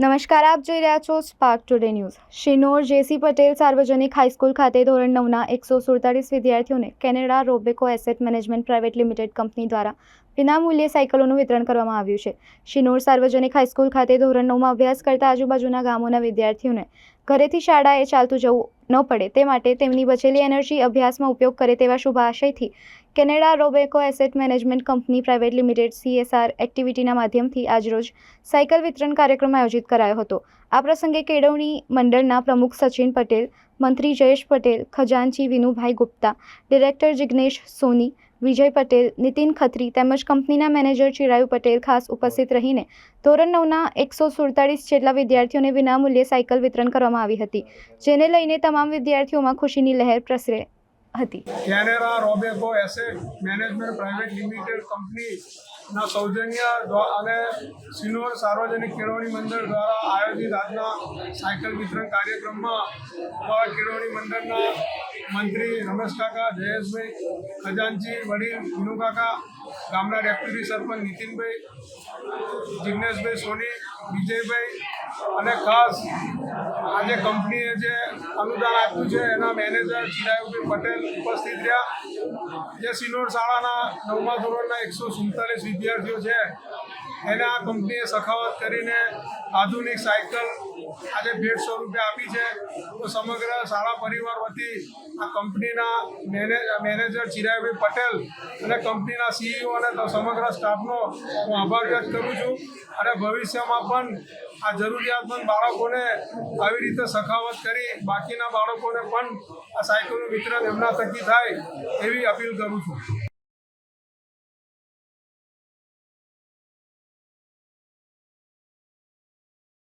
નમસ્કાર, આપ જોઈ રહ્યા છો Spark Today News Shinor J C Patel સાર્વજનિક હાઈસ્કૂલ ખાતે ધોરણ નવના એકસો સુડતાલીસ વિદ્યાર્થીઓને Canara Robeco asset management private limited company દ્વારા વિનામૂલ્યે સાયકલોનું વિતરણ કરવામાં આવ્યું છે. શિનોર સાર્વજનિક હાઈસ્કૂલ ખાતે ધોરણ નવમાં અભ્યાસ કરતા આજુબાજુના ગામોના વિદ્યાર્થીઓને ઘરેથી શાળાએ ચાલતું જવું ન પડે, તે માટે તેમની બચેલી એનર્જી અભ્યાસમાં ઉપયોગ કરે તેવા શુભ આશયથી Canara Robeco asset management company private limited CSR એક્ટિવિટીના માધ્યમથી આજરોજ સાયકલ વિતરણ કાર્યક્રમ આયોજિત કરાયો હતો. આ પ્રસંગે કેળવણી મંડળના પ્રમુખ સચિન પટેલ, મંત્રી જયેશ પટેલ, ખજાનચી વિનુભાઈ ગુપ્તા, ડિરેક્ટર જિગ્નેશ સોની, વિજય પટેલ, નીતિન ખત્રી તેમજ કંપનીના મેનેજર ચિરાયુ પટેલ ખાસ ઉપસ્થિત રહીને ધોરણ નવના એકસો સુડતાલીસ જેટલા વિદ્યાર્થીઓને વિનામૂલ્યે સાયકલ વિતરણ કરવામાં આવી હતી, જેને લઈને તમામ વિદ્યાર્થીઓમાં ખુશીની લહેર પ્રસરે. હતી. Canara, Robeco asset management private limited કંપનીના સૌજન્ય અને સિનોર સાર્વજનિક કેળવણી મંડળ દ્વારા આયોજિત આજના સાયકલ વિતરણ કાર્યક્રમમાં અમારા કેળવણી મંડળના મંત્રી રમેશ કાકા, જયેશભાઈ ખજાનચી, વડીલ વિનુ કાકા, ગામના ડેપ્યુટી સરપંચ નીતિનભાઈ, જિગ્નેશભાઈ સોની, વિજયભાઈ અને ખાસ આજે કંપનીએ જે અનુદાન આપ્યું છે, એના મેનેજર ચિરાયુભાઈ પટેલ ઉપસ્થિત રહ્યા. જે સિનોર શાળાના નવમા ધોરણના એકસો સુડતાલીસ વિદ્યાર્થીઓ છે એને આ કંપનીએ સખાવત કરીને આધુનિક સાયકલ આજે ભેટ સ્વરૂપે આપી છે. તો સમગ્ર શાળા પરિવાર વતી આ કંપનીના મેને, મેનેજર ચિરાયભાઈ પટેલ અને કંપનીના સીઈઓ અને સમગ્ર સ્ટાફનો હું આભાર વ્યક્ત કરું છું. અને ભવિષ્યમાં પણ આ જરૂરિયાતમંદ બાળકોને આવી રીતે સખાવત કરી બાકીના બાળકોને પણ આ સાયકલનું વિતરણ એમના થકી થાય એવી અપીલ કરું છું.